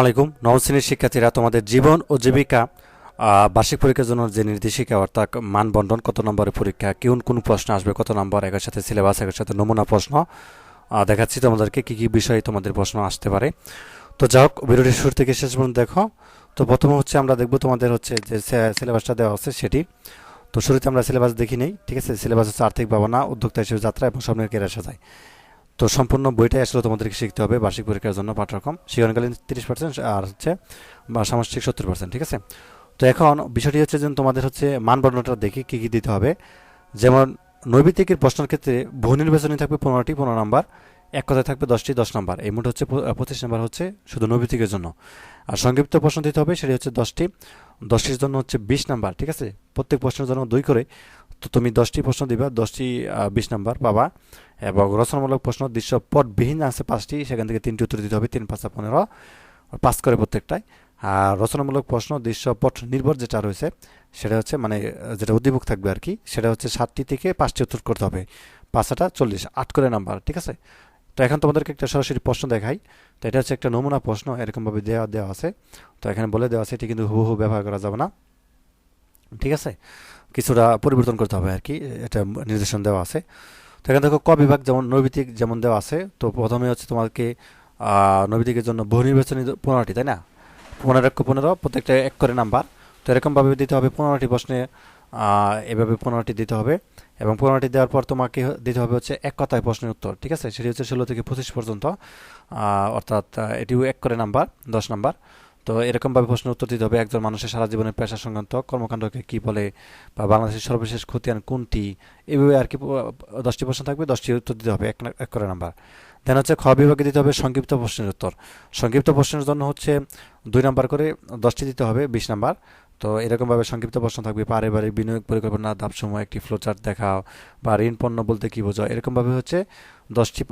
আলাইকুম। নবম শ্রেণির শিক্ষার্থীরা, তোমাদের জীবন ও জীবিকা বার্ষিক পরীক্ষার জন্য যে নির্দেশিকা অর্থাৎ মানবন্ধন, কত নম্বরের পরীক্ষা, কোন কোন প্রশ্ন আসবে, কত নম্বর, একের সাথে সিলেবাস একের সাথে নমুনা প্রশ্ন দেখাচ্ছি তোমাদেরকে কি কি বিষয়ে তোমাদের প্রশ্ন আসতে পারে। তো যাই হোক ভিডিওটি শুরু থেকে শেষ পর্যন্ত দেখো। তো প্রথমে হচ্ছে আমরা দেখব তোমাদের হচ্ছে যে সিলেবাসটা দেওয়া হচ্ছে সেটি। তো শুরুতে আমরা সিলেবাস দেখি নেই, ঠিক আছে? সিলেবাস হচ্ছে আর্থিক ভাবনা, উদ্যোক্তা হিসেবে যাত্রা এবং স্বপ্নের কেরিয়ার সাজায়। তো সম্পূর্ণ বইটাই আসলে তোমাদেরকে শিখতে হবে বার্ষিক পরীক্ষার জন্য পাঠ্যক্রম। শিক্ষণকালীন তিরিশ পার্সেন্ট আর হচ্ছে, বা সামষ্টিক সত্তর পার্সেন্ট ঠিক আছে? তো এখন বিষয়টি হচ্ছে যে তোমাদের হচ্ছে মানবর্ণটা দেখি কী কী দিতে হবে। যেমন, নৈবিত্তিকের প্রশ্নের ক্ষেত্রে বহু নির্বাচনী থাকবে পনেরোটি, পনেরো নাম্বার। এক কথায় থাকবে দশটি, দশ নম্বর। এই মোট হচ্ছে পঁচিশ নাম্বার হচ্ছে শুধু নৈবিত্তিকের জন্য। আর সংক্ষিপ্ত প্রশ্ন দিতে হবে, সেটি হচ্ছে দশটি। দশটির জন্য হচ্ছে বিশ নাম্বার, ঠিক আছে? প্রত্যেক প্রশ্নের জন্য দুই করে তো তুমি দশটি প্রশ্ন দিবা, দশটি বিশ নাম্বার পাবা এবং রচনামূলক প্রশ্ন দৃশ্যপটবিহীন আছে পাঁচটি, সেখান থেকে তিনটি উত্তর দিতে হবে, তিন পাঁচটা পনেরো পাস করে প্রত্যেকটাই। আর রচনামূলক প্রশ্ন দৃশ্যপট নির্ভর যেটা রয়েছে, সেটা হচ্ছে মানে যেটা উদ্দীপক থাকবে আর কি, সেটা হচ্ছে সাতটি থেকে পাঁচটি উত্তর করতে হবে। পাঁচটা চল্লিশ, আট করে নাম্বার, ঠিক আছে? তো এখন তোমাদেরকে একটা সরাসরি প্রশ্ন দেখাই। তো এটা হচ্ছে একটা নমুনা প্রশ্ন, এরকমভাবে দেওয়া দেওয়া আছে। তো এখানে বলে দেওয়া আছে, এটি কিন্তু হুবহু ব্যবহার করা যাবে না। ঠিক আছে? কিছুটা পরিবর্তন করতে হবে আর কি এটা নির্দেশন দেওয়া আছে। তো এখানে দেখো, ক বিভাগ যেমন নৈবিতিক যেমন দেওয়া আছে, তো প্রথমে হচ্ছে তোমাকে নৈবিতিকের জন্য বহু নির্বাচনী পনেরোটি, তাই না? পনেরো এক পনেরো, প্রত্যেকটা এক করে নাম্বার। তো এরকমভাবে দিতে হবে পনেরোটি প্রশ্নে এভাবে পনেরোটি দিতে হবে। এবং পনেরোটি দেওয়ার পর তোমাকে দিতে হবে হচ্ছে এক কথায় প্রশ্নের উত্তর, ঠিক আছে? সেটি হচ্ছে ষোলো থেকে পঁচিশ পর্যন্ত অর্থাৎ এটিও এক করে নাম্বার, দশ নাম্বার। তো এরকমভাবে প্রশ্নের উত্তর দিতে হবে, একজন মানুষের সারা জীবনের পেশা সংক্রান্ত কর্মকাণ্ডকে কি বলে বা বাংলাদেশের সর্বশেষ খতিয়ান কোনটি, এভাবে আর কি দশটি প্রশ্ন থাকবে, দশটি উত্তর দিতে হবে, এক করে নাম্বার। দেন হচ্ছে খ বিভাগে দিতে হবে সংক্ষিপ্ত প্রশ্নের উত্তর। সংক্ষিপ্ত প্রশ্নের জন্য হচ্ছে দুই নাম্বার করে দশটি দিতে হবে, বিশ নাম্বার। তো এরকমভাবে সংক্ষিপ্ত প্রশ্ন থাকবে, পারিবারিক বিনিয়োগ পরিকল্পনা, ধাপসমূহ, একটি ফ্লোচার্ট দেখাও বা ঋণ পণ্য বলতে কি বোঝো এরকমভাবে হচ্ছে দশটি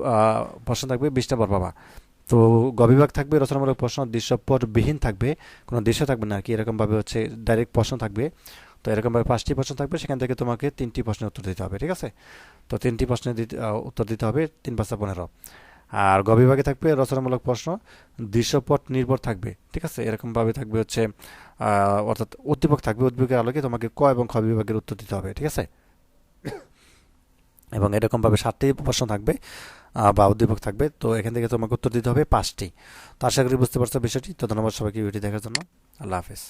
প্রশ্ন থাকবে, বিশটা পর পাবা তো গবিভাগ থাকবে রচনামূলক প্রশ্ন, দৃশ্যপটবিহীন থাকবে, কোনো দৃশ্য থাকবে না আর কি, এরকমভাবে হচ্ছে ডাইরেক্ট প্রশ্ন থাকবে। তো এরকমভাবে পাঁচটি প্রশ্ন থাকবে, সেখান থেকে তোমাকে তিনটি প্রশ্নের উত্তর দিতে হবে, ঠিক আছে? তো তিনটি প্রশ্নের উত্তর দিতে হবে তিন পাঁচটা পনেরো। আর গ বিভাগে থাকবে রচনামূলক প্রশ্ন দৃশ্যপট নির্ভর থাকবে, ঠিক আছে? এরকমভাবে থাকবে হচ্ছে অর্থাৎ উদ্দীপক থাকবে উদ্দীপকের আলোকে তোমাকে ক এবং খ বিভাগের উত্তর দিতে হবে, ঠিক আছে? এবং এরকমভাবে সাতটি প্রশ্ন থাকবে বা উদ্দীপক থাকবে। তো এখান থেকে তোমাকে উত্তর দিতে হবে পাঁচটি। তো আশা করি বুঝতে পারছ বিষয়টি। তো ধন্যবাদ সবাইকে ভিডিও দেখার জন্য। আল্লাহ হাফেজ।